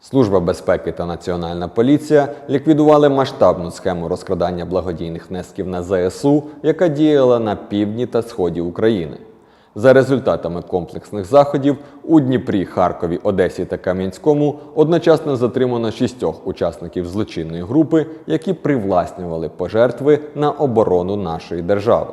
Служба безпеки та Національна поліція ліквідували масштабну схему розкрадання благодійних внесків на ЗСУ, яка діяла на півдні та сході України. За результатами комплексних заходів у Дніпрі, Харкові, Одесі та Кам'янському одночасно затримано шістьох учасників злочинної групи, які привласнювали пожертви на оборону нашої держави.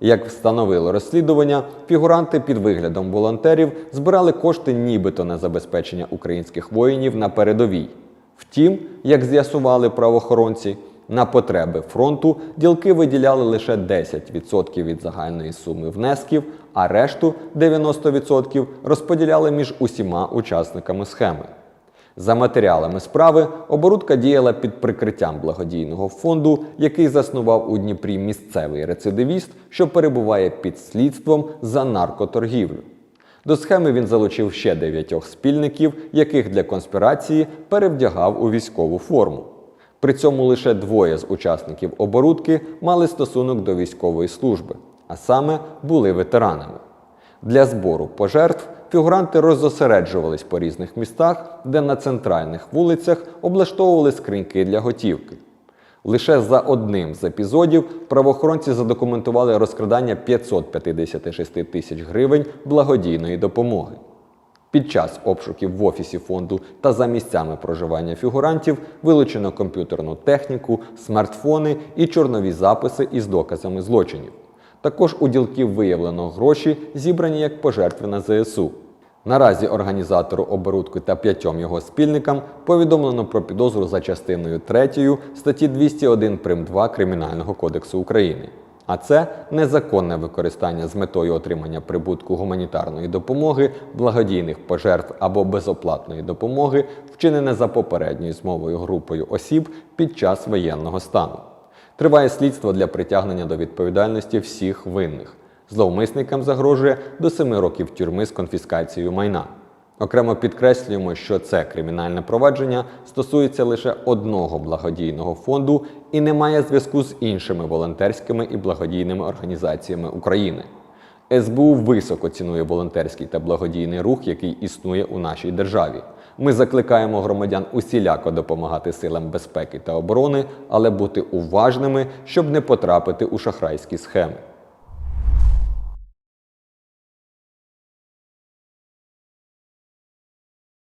Як встановило розслідування, фігуранти під виглядом волонтерів збирали кошти нібито на забезпечення українських воїнів на передовій. Втім, як з'ясували правоохоронці, на потреби фронту ділки виділяли лише 10% від загальної суми внесків, а решту 90% розподіляли між усіма учасниками схеми. За матеріалами справи оборудка діяла під прикриттям благодійного фонду, який заснував у Дніпрі місцевий рецидивіст, що перебуває під слідством за наркоторгівлю. До схеми він залучив ще дев'ятьох спільників, яких для конспірації перевдягав у військову форму. При цьому лише двоє з учасників оборудки мали стосунок до військової служби, а саме були ветеранами. Для збору пожертв фігуранти роззосереджувались по різних містах, де на центральних вулицях облаштовували скриньки для готівки. Лише за одним з епізодів правоохоронці задокументували розкрадання 556 тисяч гривень благодійної допомоги. Під час обшуків в офісі фонду та за місцями проживання фігурантів вилучено комп'ютерну техніку, смартфони і чорнові записи із доказами злочинів. Також у ділків виявлено гроші, зібрані як пожертви на ЗСУ. Наразі організатору оборудки та п'ятьом його спільникам повідомлено про підозру за частиною 3 статті 201 прим. 2 Кримінального кодексу України. А це незаконне використання з метою отримання прибутку гуманітарної допомоги, благодійних пожертв або безоплатної допомоги, вчинене за попередньою змовою групою осіб під час воєнного стану. Триває слідство для притягнення до відповідальності всіх винних. Зловмисникам загрожує до 7 років тюрми з конфіскацією майна. Окремо підкреслюємо, що це кримінальне провадження стосується лише одного благодійного фонду і не має зв'язку з іншими волонтерськими і благодійними організаціями України. СБУ високо цінує волонтерський та благодійний рух, який існує у нашій державі. Ми закликаємо громадян усіляко допомагати силам безпеки та оборони, але бути уважними, щоб не потрапити у шахрайські схеми.